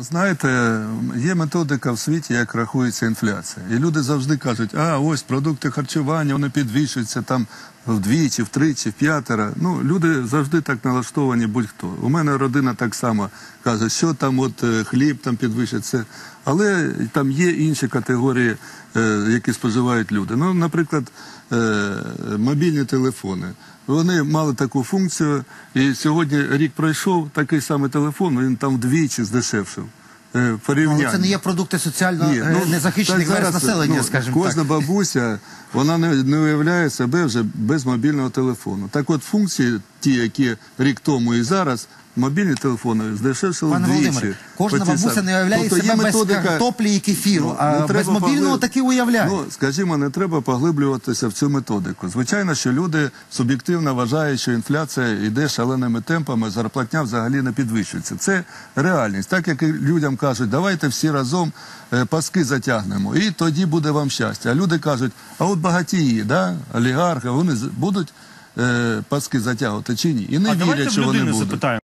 Знаєте, є методика в світі, як рахується інфляція. І люди завжди кажуть, а ось продукти харчування, вони підвищуються там вдвічі, втричі, в п'ятеро. Ну, люди завжди так налаштовані будь-хто. У мене родина так само каже, що там от е, хліб там підвищиться. Але там є інші категорії, е, які споживають люди. Ну, наприклад, е, мобільні телефони. Вони мали таку функцію, і сьогодні рік пройшов, такий самий телефон, він там вдвічі здешевшив. Е, в порівнянні. Але це не є продукти соціально Ні, е, ну, незахищених верст населення, ну, скажімо Кожна так. бабуся, вона не, не уявляє себе вже без мобільного телефону. Так от функції, ті, які рік тому і зараз, мобільні телефони здешевшили Пане. Володимире, кожна бабуся не уявляє Тобто є себе без методика- картоплі і кефіру, Ну, а без мобільного поглиб- таки уявляє. Ну, скажімо, не треба поглиблюватися в цю методику. Звичайно, що люди суб'єктивно вважають, що інфляція йде шаленими темпами, зарплатня взагалі не підвищується. Це реальність. Так як і людям кажуть, давайте всі разом е, паски затягнемо, і тоді буде вам щастя. А люди кажуть, а от багатії, да, олігархи, вони будуть е, паски затягувати чи ні? І не А вірять, давайте що вони будуть. запитаємо.